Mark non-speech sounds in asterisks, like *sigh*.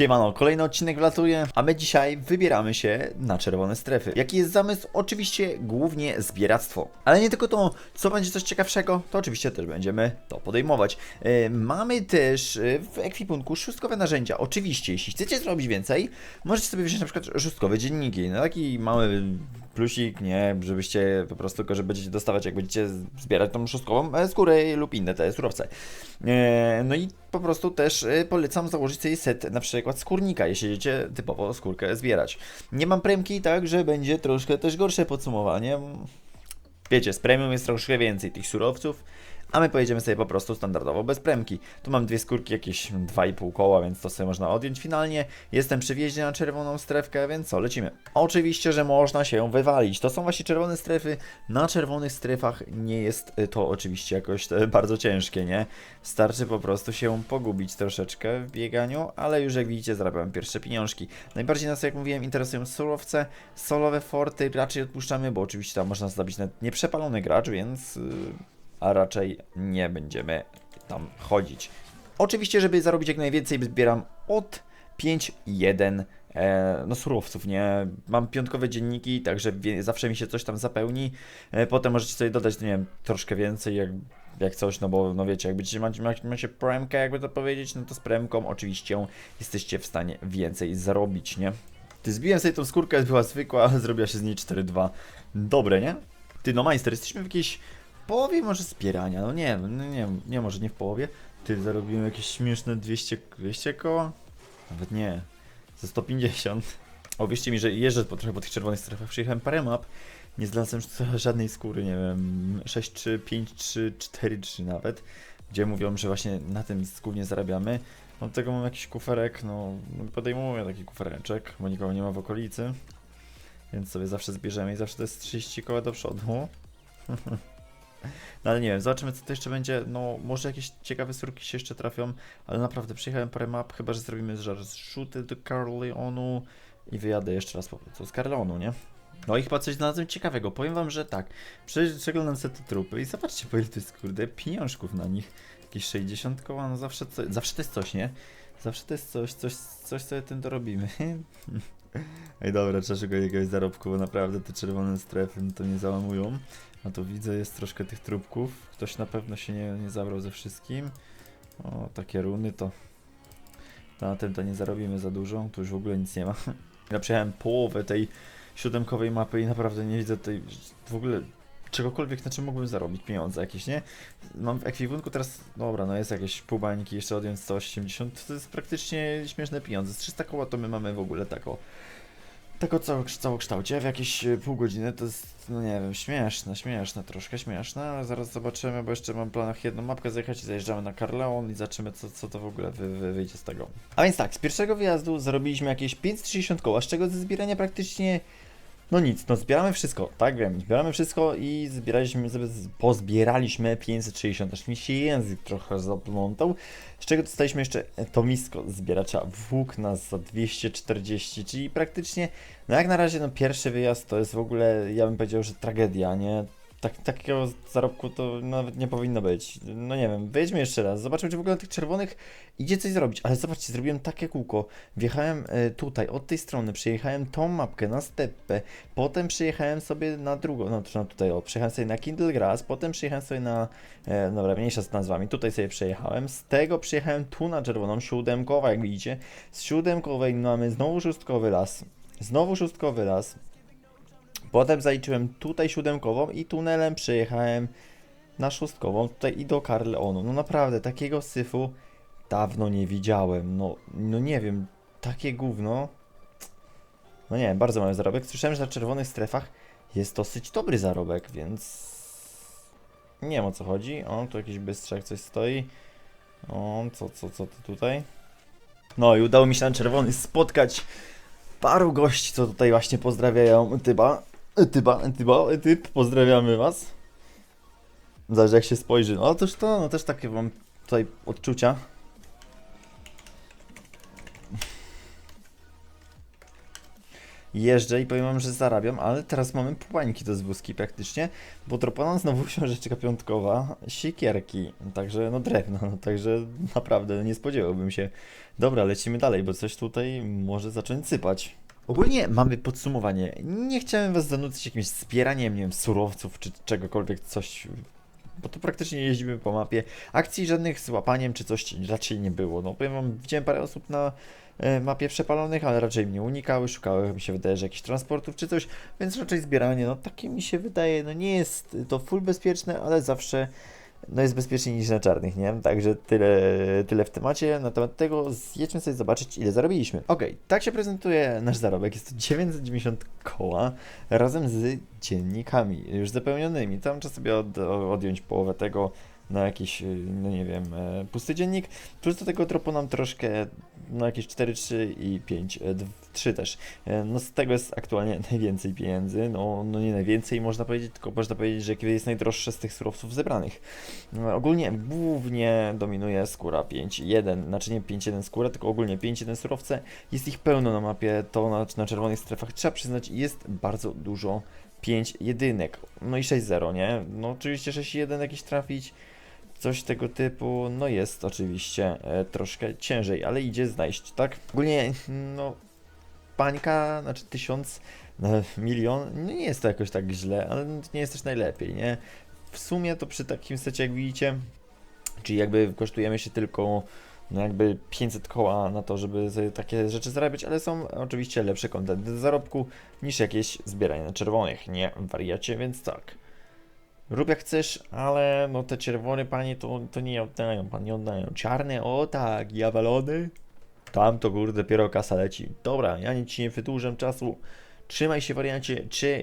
Siemano, kolejny odcinek wlatuje, a my dzisiaj wybieramy się na czerwone strefy. Jaki jest zamysł? Oczywiście głównie zbieractwo. Ale nie tylko to, co będzie coś ciekawszego, to oczywiście też będziemy to podejmować. E, mamy też e, w ekwipunku szóstkowe narzędzia. Oczywiście, jeśli chcecie zrobić więcej, możecie sobie wziąć na przykład szóstkowe dzienniki. No taki mały plusik, nie, żebyście po prostu tylko, że będziecie dostawać, jak będziecie zbierać tą szóstkową e, skórę lub inne te surowce. E, No i po prostu też e, polecam założyć sobie set na przykład skórnika, jeśli będziecie typowo skórkę zbierać. Nie mam premki, tak, że będzie troszkę też gorsze podsumowanie. Wiecie, z premium jest troszkę więcej tych surowców, a my pojedziemy sobie po prostu standardowo bez premki. Tu mam dwie skórki, jakieś 2,5 koła, więc to sobie można odjąć finalnie. Jestem przy wjeździe na czerwoną strefkę, więc co, lecimy. Oczywiście, że można się wywalić. To są właśnie czerwone strefy. Na czerwonych strefach nie jest y, to oczywiście jakoś e, *laughs* bardzo ciężkie, nie? Starczy po prostu się pogubić troszeczkę w bieganiu, ale już jak widzicie zarabiałem pierwsze pieniążki. Najbardziej nas, jak mówiłem, interesują surowce, solowe forty raczej odpuszczamy, bo oczywiście tam można zdobyć nawet nieprzepalony gracz, więc... Yy a raczej nie będziemy tam chodzić. Oczywiście, żeby zarobić jak najwięcej, zbieram od 5-1 e, no surowców, nie? Mam piątkowe dzienniki, także wie, zawsze mi się coś tam zapełni. E, potem możecie sobie dodać, nie wiem, troszkę więcej, jak, jak coś, no bo no wiecie, jak będziecie macie, macie, premkę, jakby to powiedzieć, no to z premką oczywiście jesteście w stanie więcej zarobić, nie? Ty zbiłem sobie tą skórkę, była zwykła, *laughs* zrobiła się z niej 4-2. Dobre, nie? Ty, no majster, jesteśmy w jakiejś połowie może zbierania, no nie, no nie, nie może nie w połowie. Ty zarobiłem jakieś śmieszne 200, 200 koła? Nawet nie, ze 150. O, wierzcie mi, że jeżdżę po, trochę po tych czerwonych strefach, przyjechałem parę map, nie znalazłem żadnej skóry, nie wiem, 6 3, 5 3, 4 3 nawet, gdzie mówią, że właśnie na tym głównie zarabiamy. Do tego mam jakiś kuferek, no podejmuję taki kufereczek, bo nikogo nie ma w okolicy. Więc sobie zawsze zbierzemy i zawsze to jest 30 koła do przodu. *laughs* No ale nie wiem, zobaczymy co to jeszcze będzie. No może jakieś ciekawe surki się jeszcze trafią, ale naprawdę przyjechałem parę map, chyba że zrobimy zrzuty do Carleonu i wyjadę jeszcze raz po prostu z Carleonu, nie? No i chyba coś znalazłem ciekawego. Powiem wam, że tak. Prze- Przeglądam sobie te trupy i zobaczcie po ile to jest kurde pieniążków na nich. Jakieś 60 koła, no zawsze, co, zawsze to jest coś, nie? Zawsze to jest coś, coś, coś sobie tym dorobimy. *laughs* Ej dobra, trzeba szukać jakiegoś zarobku, bo naprawdę te czerwone strefy no to mnie załamują. A tu widzę, jest troszkę tych trupków. Ktoś na pewno się nie, nie zabrał ze wszystkim. O, takie runy to... Na tym to nie zarobimy za dużo, tu już w ogóle nic nie ma. *laughs* Ja przejechałem połowę tej siódemkowej mapy i naprawdę nie widzę tutaj w ogóle czegokolwiek, na czym mógłbym zarobić pieniądze jakieś, nie? Mam w ekwipunku teraz, dobra, no jest jakieś pół bańki, jeszcze odjąć 180, to jest praktycznie śmieszne pieniądze. Z 300 koła to my mamy w ogóle taką tak o cało, całokształcie w jakieś e, pół godziny to jest, no nie wiem, śmieszne, śmieszne, troszkę śmieszne, ale zaraz zobaczymy, bo jeszcze mam w planach jedną mapkę zajechać i zajeżdżamy na Carleon i zobaczymy co, co to w ogóle wy, wy, wyjdzie z tego. A więc tak, z pierwszego wyjazdu zarobiliśmy jakieś 560 koła, z czego ze zbierania praktycznie no nic, no zbieramy wszystko, tak wiem, zbieramy wszystko i zbieraliśmy pozbieraliśmy 560, aż mi się język trochę zaplątał, z czego dostaliśmy jeszcze to misko zbieracza włókna za 240, czyli praktycznie, no jak na razie, no pierwszy wyjazd to jest w ogóle, ja bym powiedział, że tragedia, nie? Tak, takiego zarobku to nawet nie powinno być. No nie wiem, wejdźmy jeszcze raz, zobaczmy, czy w ogóle na tych czerwonych idzie coś zrobić. Ale zobaczcie, zrobiłem takie kółko. Wjechałem e, tutaj, od tej strony, przejechałem tą mapkę na steppę, potem przyjechałem sobie na drugą, no to tutaj, o, przejechałem sobie na Kindle Grass, potem przyjechałem sobie na, e, dobra, mniejsza z nazwami, tutaj sobie przejechałem, z tego przyjechałem tu na czerwoną, siódemkowa, jak widzicie. Z siódemkowej mamy znowu szóstkowy las, znowu szóstkowy las, Potem zaliczyłem tutaj siódemkową i tunelem przejechałem na szóstkową tutaj i do Carleonu. No naprawdę, takiego syfu dawno nie widziałem. No, no nie wiem, takie gówno. No nie wiem, bardzo mały zarobek. Słyszałem, że na czerwonych strefach jest dosyć dobry zarobek, więc... Nie wiem o co chodzi. O, tu jakiś bystrzak coś stoi. O, co, co, co to tutaj? No i udało mi się na czerwony spotkać paru gości, co tutaj właśnie pozdrawiają Tyba. Tyba, Tyba, Typ, pozdrawiamy was. Zależy jak się spojrzy. No też to, no też takie mam tutaj odczucia. jeżdżę i powiem wam, że zarabiam, ale teraz mamy półbańki do zwózki praktycznie, bo droponan znowu *laughs* się rzeczka piątkowa, siekierki, także no drewno, no, także naprawdę nie spodziewałbym się. Dobra, lecimy dalej, bo coś tutaj może zacząć sypać. Ogólnie mamy podsumowanie. Nie chciałem was zanudzić jakimś zbieraniem, nie wiem, surowców czy czegokolwiek, coś bo tu praktycznie jeździmy po mapie. Akcji żadnych z łapaniem czy coś raczej nie było. No powiem wam, widziałem parę osób na e, mapie przepalonych, ale raczej mnie unikały, szukały mi się wydaje, że jakichś transportów czy coś, więc raczej zbieranie, no takie mi się wydaje, no nie jest to full bezpieczne, ale zawsze no jest bezpieczniej niż na czarnych, nie? Także tyle, tyle w temacie. Na temat tego zjedźmy sobie zobaczyć, ile zarobiliśmy. Okej, tak się prezentuje nasz zarobek. Jest to 990 koła razem z dziennikami już zapełnionymi. Tam trzeba sobie od, odjąć połowę tego na jakiś, no nie wiem, e, pusty dziennik. Plus do tego dropu nam troszkę, no jakieś 4, 3 i 5, 3 też. E, No z tego jest aktualnie *laughs* najwięcej pieniędzy. No, no nie najwięcej można powiedzieć, tylko można powiedzieć, że jest najdroższe z tych surowców zebranych. No, ogólnie głównie dominuje skóra 5.1, znaczy nie 5.1 skóra, tylko ogólnie 5.1 surowce. Jest ich pełno na mapie, to na, na czerwonych strefach trzeba przyznać, jest bardzo dużo 5 jedynek. No i 6.0, nie? No oczywiście 6.1 jakiś trafić, coś tego typu, no jest oczywiście e, troszkę ciężej, ale idzie znaleźć, tak? Ogólnie, no, pańka, znaczy tysiąc na milion, no nie jest to jakoś tak źle, ale nie jest też najlepiej, nie? W sumie to przy takim secie, jak widzicie, czyli jakby kosztujemy się tylko no jakby 500 koła na to, żeby sobie takie rzeczy zarabiać, ale są oczywiście lepsze kontenty do zarobku niż jakieś zbieranie na czerwonych, nie wariacie, więc tak. Rób jak chcesz, ale no te czerwone panie to, to nie oddają, pan nie oddają. Czarne, o tak, jawalony. Tam to kurde, dopiero kasa leci. Dobra, ja nic ci nie wydłużam czasu. Trzymaj się wariancie, czy